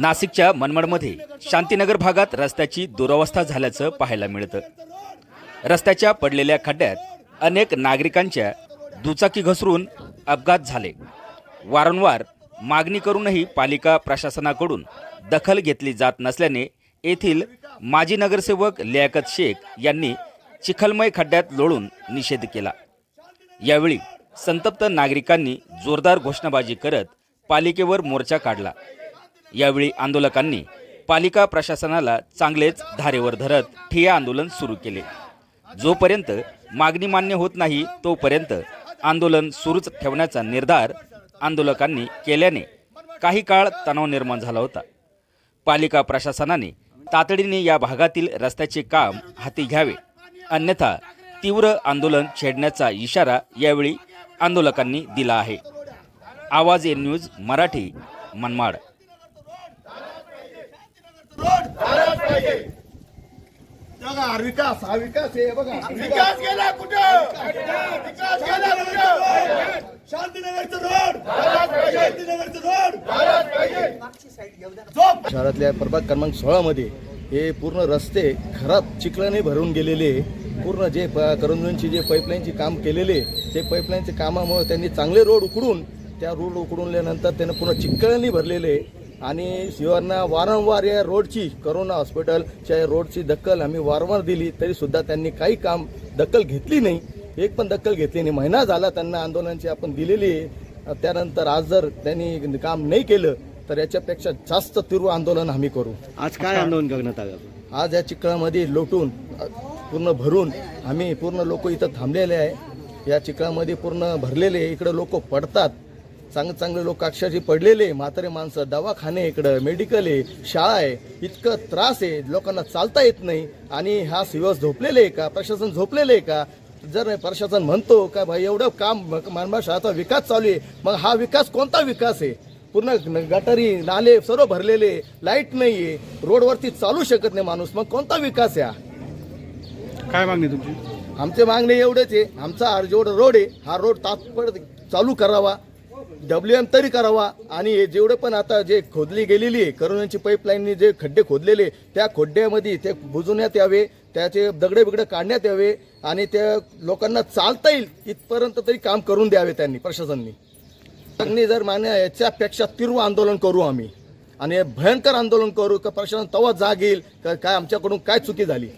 नाशिकच्या मनमाडमध्ये शांतीनगर भागात रस्त्याची दुरावस्था झाल्याचं पाहायला मिळतं. रस्त्याच्या पडलेल्या खड्ड्यात अनेक नागरिकांच्या दुचाकी घसरून अपघात झाले. वारंवार मागणी करूनही पालिका प्रशासनाकडून दखल घेतली जात नसल्याने येथील माजी नगरसेवक लियाकत शेख यांनी चिखलमय खड्ड्यात लोळून निषेध केला. यावेळी संतप्त नागरिकांनी जोरदार घोषणाबाजी करत पालिकेवर मोर्चा काढला. यावेळी आंदोलकांनी पालिका प्रशासनाला चांगलेच धारेवर धरत ठिय्या आंदोलन सुरू केले. जोपर्यंत मागणी मान्य होत नाही तोपर्यंत आंदोलन सुरूच ठेवण्याचा निर्धार आंदोलकांनी केल्याने काही काळ तणाव निर्माण झाला होता. पालिका प्रशासनाने तातडीने या भागातील रस्त्याचे काम हाती घ्यावे. अन्यथा तीव्र आंदोलन छेडण्याचा इशारा यावेळी आंदोलकांनी दिला आहे. आवाज ए न्यूज मराठी मनमाड. बघा हा विकास हा विकास आहे बघा. विकास गेला कुठं? विकास गेला कुठं? शांतीनगरचं रोड. शांतीनगरचं रोड. शहरातल्या प्रभाग क्रमांक सोळामध्ये हे पूर्ण रस्ते खराब चिखलाने भरून गेलेले. पूर्ण जे प करंजूंची जे पाईपलाईनचे काम केलेले ते पाईपलाईनचे कामामुळे त्यांनी चांगले रोड उकडून त्या रोड उकडूनल्यानंतर त्यांना पूर्ण चिखलाने भरलेले. आणि शिवांना वारंवार या रोडची करोना हॉस्पिटलच्या या रोडची दखल आम्ही वारंवार दिली तरीसुद्धा त्यांनी काही काम दखल घेतली नाही. एक पण दखल घेतली नाही. महिना झाला त्यांना आंदोलनाची आपण दिलेली आहे. त्यानंतर आज जर त्यांनी काम नाही केलं तर याच्यापेक्षा जास्त तीव्र आंदोलन आम्ही करू. आज काय आंदोलन करण्यात आलं? आज या चिखलामध्ये लोटून पूर्ण भरून आम्ही पूर्ण लोक इथं थांबलेले आहे. या चिखलामध्ये पूर्ण भरलेले. इकडं लोक पडतात. चांगले चांगले लोक अक्षरशः पडलेले म्हातारे माणसं दवाखाने इकडं मेडिकल आहे शाळा आहे इतकं त्रास आहे लोकांना चालता येत नाही. आणि हा सिवस झोपलेले आहे का? प्रशासन झोपलेले आहे का? जर प्रशासन म्हणतो का भाई एवढं काम मानवा शहराचा विकास चालू आहे मग हा विकास कोणता विकास आहे? पूर्ण गटारी नाले सर्व भरलेले लाइट नाहीये रोडवरती चालू शकत नाही माणूस मग कोणता विकास आहे हा? काय मागणी तुमची? आमचे मागणे एवढेच आहे आमचा हा जेवढा रोड आहे हा रोड तात्पड चालू करावा. डब्ल्यू एम तरी करावा. आणि हे जेवढे पण आता जे खोदली गेलेली आहे करोनाची पाईपलाईननी जे खड्डे खोदलेले त्या खड्ड्यामध्ये ते बुजवण्यात यावे त्याचे दगडे बिगडे काढण्यात यावे आणि त्या लोकांना चालता येईल इथपर्यंत तरी काम करून द्यावे त्यांनी प्रशासननी. त्यांनी जर मान्य याच्यापेक्षा तीव्र आंदोलन करू आम्ही. आणि भयंकर आंदोलन करू का प्रशासन तवा जाग येईल का काय आमच्याकडून काय चुकी झाली?